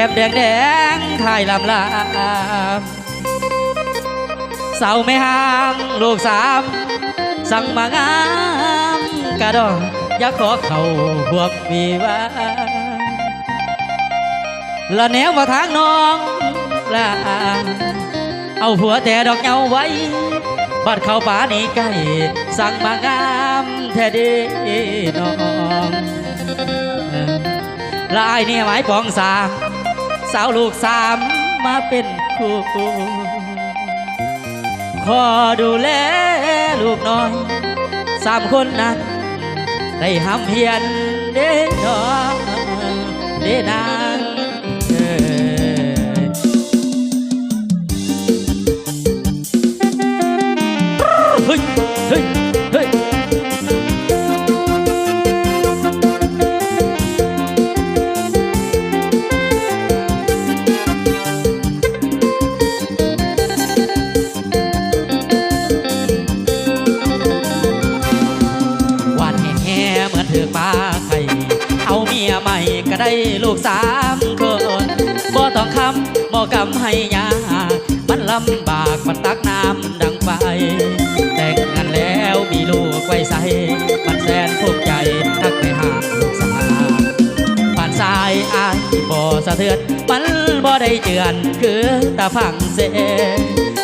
ก้มแดงแดงถ่ายลำลามเสาไม่ห่างลูกสาม สั่งมางามกระดองอยากขอเขาบวกวีว่าละแนวมาทางน้องละเอาผัวแต่ดอกเงาไว้ บัดเข้าป่านี่ใกล้สั่งมางามแท้ดีน้องลายนี่หมายปองสาม สาวลูกสามมาเป็นคู่ขอดูแลลูกน้อยสามคนนั้น ได้ห้ำเพียนเด้นอเด้นา สามคนบ่ต้องคำบ่กำให้ยา มันลำบากมันตักน้ำดังไฟแต่งงานแล้วมีลูกไว้ใส่มันแสนภูมิใจทักไปหาลูกสาวผ่านสายอายบ่สะเทือนมันบ่ได้เจือนคือตาฟังเส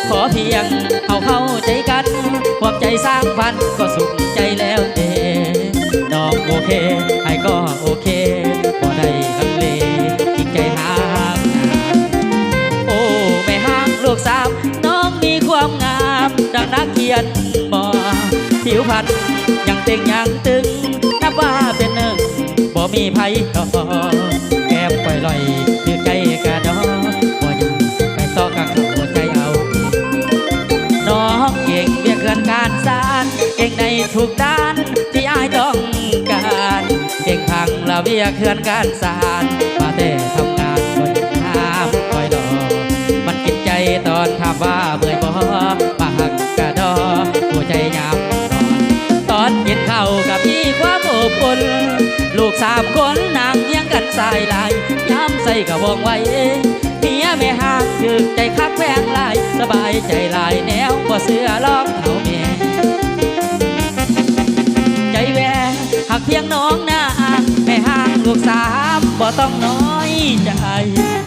ขอเพียงเอาเข้าใจกันความใจสร้างพันก็สุขใจแล้วเดน้องโอเค งนักเขียนหมอผิวพรรณยังเต่งยังตึงนับว่าเป็นหนึ่งบ่มีภัยต่อแก้มปล่อยลอยคือใจกระดอบ่ยังไปต่อกับเขาใจเอาน้องเก่งเบียเกินการสานเก่งในทุกด้านที่อายต้องการเก่งพังละเบียเกินการสานมาแต่ทำงานบนห้ามคอยรอมันกินใจตอนถามว่าเมื่อยบ่ปากกระด อบอุ่นลูกสามคนนางเลี้ยงกันสายลายย้ำใส่กระบองไว้เมียไม่ห่างถึกใจคักแพงหลาย สบายใจหลายแนวบ่เสือลอมเขาเมียใจแหวหักเพียงน้องหน้าไม่ห่างลูกสามบ่ต้องน้อยใจ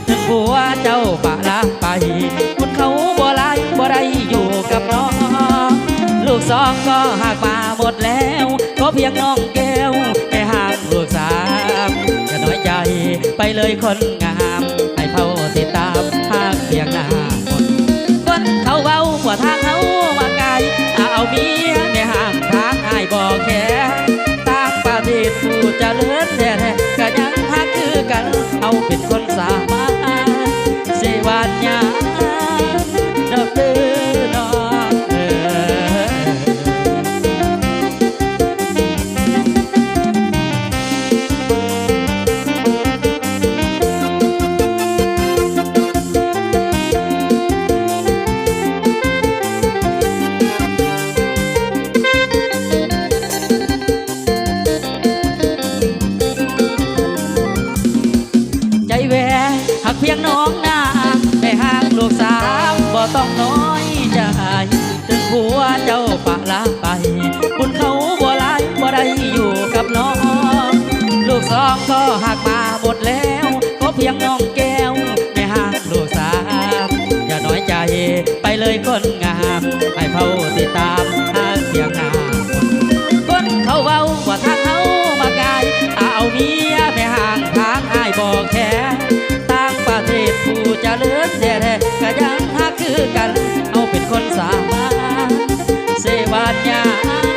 ถึงผัวเจ้าปะลาไปคุณเขาบ่หลายบ่ได้อยู่กับน้อง ลูกสองก็หากมาหมดแล้วขอเพียงน้องแก้วไม่ห่างลูกสามอย่าน้อยใจไปเลยคนงามให้เขาติดตามหากเพียงหน้าหมดคนเขาเว้าว่าทางเขามาไกลเอาเมียไม่ห่างทางอายบอกแค่ต่างประเทศผู้เจริญแท้ก็ยังฮักคือกัน เอาเป็นคนสามารถเสวานยา บ่ต้องน้อยใจถึงผัวเจ้าปะลาไป บุญเขาบ่หลายบ่ได้อยู่กับน้อง ลูกสองก็หักมาหมดแล้วก็เพียงน้องแก้วไม่ห่างลูกสาวอย่าน้อยใจไปเลยคนงามให้เขาติดตามหากเพียงหน้าคนเขาเว้าว่าทางเขามากายเอาเมียไม่ห่างทางอายบอกแค่ ศผู้เลิศแท้ก็ยังฮักคือกัน เอาเป็นคนสามาเสวานยา